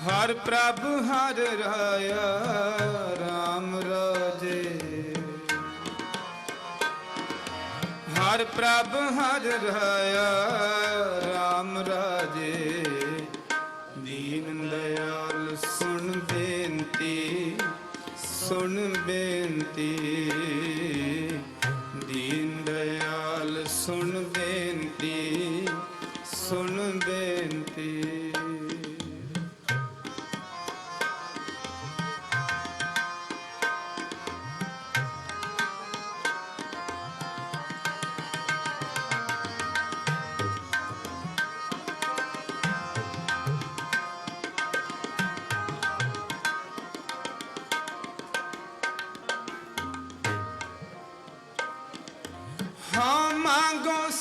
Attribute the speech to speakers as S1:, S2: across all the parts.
S1: ਹਰ ਪ੍ਰਭ ਹਰ ਰਾਇਆ RAM ਰਾਜੇ। ਹਰ ਪ੍ਰਭ ਹਰ ਰਾਇਆ RAM ਰਾਜੇ। ਦੀਨ ਦਇਆਲ ਸੁਣ ਬੇਨਤੀ ਸੁਣ ਬੇਨਤੀ।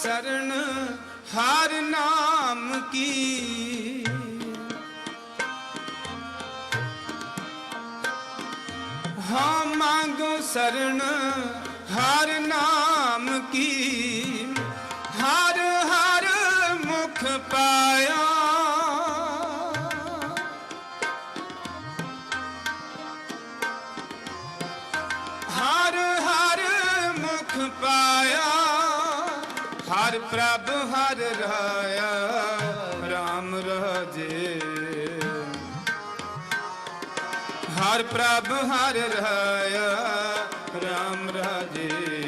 S1: ਮੰਗੋ ਹਰ ਨਾਮ ਕੀ। ਹਾਂ ਮੰਗੋ ਸ਼ਰਨ ਹਰ ਨਾਮ ਕੀ। ਹਰ ਹਰ ਮੁਖ ਪਾਇਆ। ਪ੍ਰਭ ਹਰ ਰਾਇਆ RAM ਰਾਜੇ। ਹਰ ਪ੍ਰਭ ਹਰ ਰਾਇਆ RAM ਰਾਜੇ।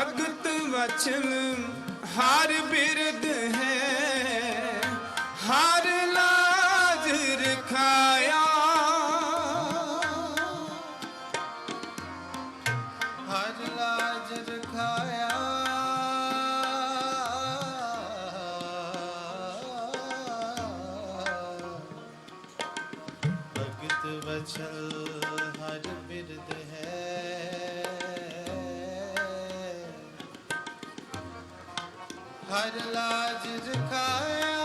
S1: ਭਗਤ ਵਚਨ ਹਰ ਬਿਰਦ ਹੈ। ਹਰ ਲਾਜ ਰਖਾਇਆ।
S2: ਹਰ ਲਾਜ ਰਖਾਇਆ। ਭਗਤ ਵਚਲ ਹਰ ਬਿਰਦ ਹੈ। ਹਰ ਲਾਜ ਰਖਾਇਆ।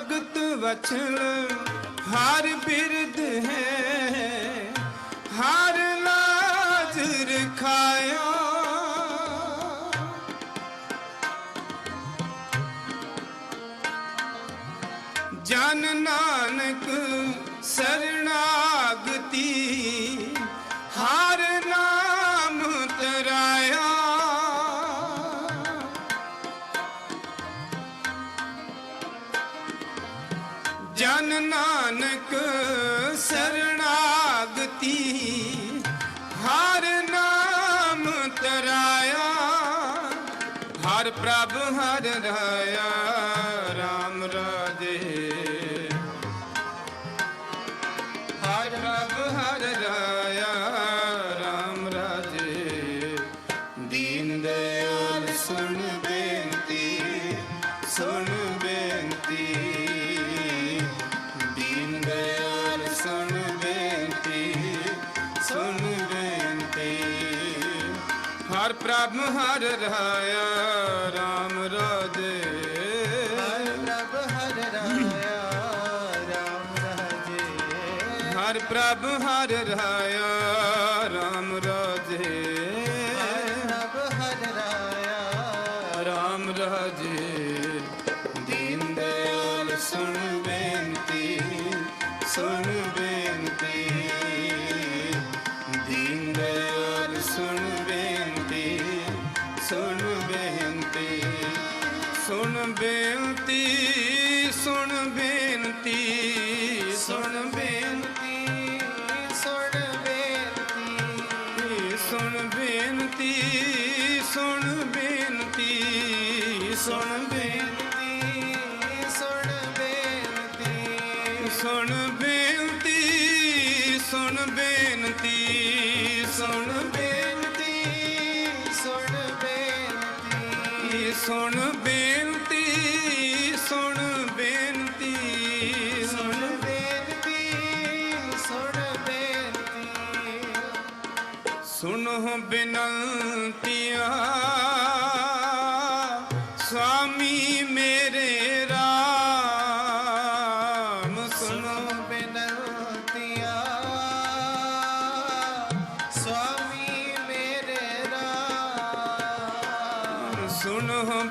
S1: ਭਗਤ ਵਚਨ ਹਰ ਬਿਰਦ ਹੈ ਹਰ ਲਾਜ ਰਖਾਇਆ ਜਨ ਨਾਨਕ ਸਰਣਾਗਤੀ ਜਨ ਨਾਨਕ ਸਰਣਾਗਤੀ ਹਰ ਨਾਮ ਤਰਾਇਆ ਹਰ ਪ੍ਰਭ ਹਰ ਰਾਇਆ RAM ਰਾਜੇ। ਹਰ ਪ੍ਰਭ ਹਰ ਰਾਇਆ RAM ਰਾਜੇ। ਹਰ ਪ੍ਰਭ ਹਰ ਰਾਇਆ
S2: ਰਾਮ ਰਾਜੇ।
S1: ਹਰ ਪ੍ਰਭ ਹਰ ਰਾਇਆ RAM ਰਾਜੇ।
S2: ਹਰ ਪ੍ਰਭ ਹਰ ਰਾਇਆ
S1: ਰਾਜੇ। ਦੀਨ ਸੁਣ ਬੇਨਤੀ ਸੁਣ ਬੇਨਤੀ। ਸੁਣ ਬੇਨਤੀ ਸੁਣ ਬੇਨਤੀ ਸੁਣ ਬੇਨਤੀ ਸੁਣ ਬੇਨਤੀ ਸੁਣ ਬੇਨਤੀ
S2: ਸੁਣ ਬੇਨਤੀ
S1: ਸੁਣ ਬੇਨਤੀ ਸੁਣ ਬੇਨਤੀ ਸੁਣ ਬੇਨਤੀ
S2: ਸੁਣ ਬੇਨਤੀ
S1: ਸੁਣ ਬੇਨਤੀ ਸੁਣ ਬੇਨਤੀ ਸੁਣ ਬੇਨਤੀ।
S2: ਸੁਣ ਬੇਨਤੀ
S1: ਸੁਣ ਬੇਨਤੀ। ਸੁਣੋ ਬਿਨੰਤੀਆਂ ਸੁਆਮੀ ਮੇਰੇ ਰਾਮ। ਸੁਣੋ
S2: ਸੁਣੋ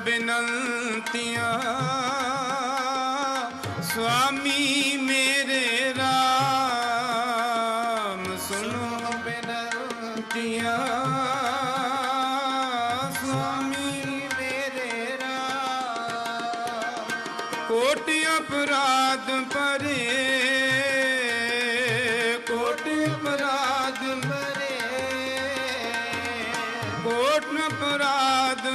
S2: ਬਿਨੰਤੀਆਂ
S1: ਕੋਟ ਕੋਟ ਅਪਰਾਧ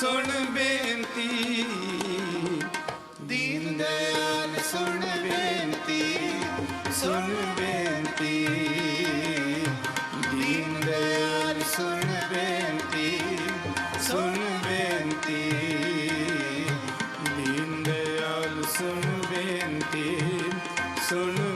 S1: ਸੁਣ ਬੇਨਤੀ।
S2: ਦੀਨ ਦਇਆਲ ਸੁਣ ਬੇਨਤੀ
S1: ਸੁਣ ਬੇਨਤੀ। ਦੀਨ ਦਇਆਲ ਸੁਣ ਬੇਨਤੀ ਸੁਣ ਬੇਨਤੀ। ਦੀਨ ਦਇਆਲ ਸੁਣ ਬੇਨਤੀ, ਸੁਣ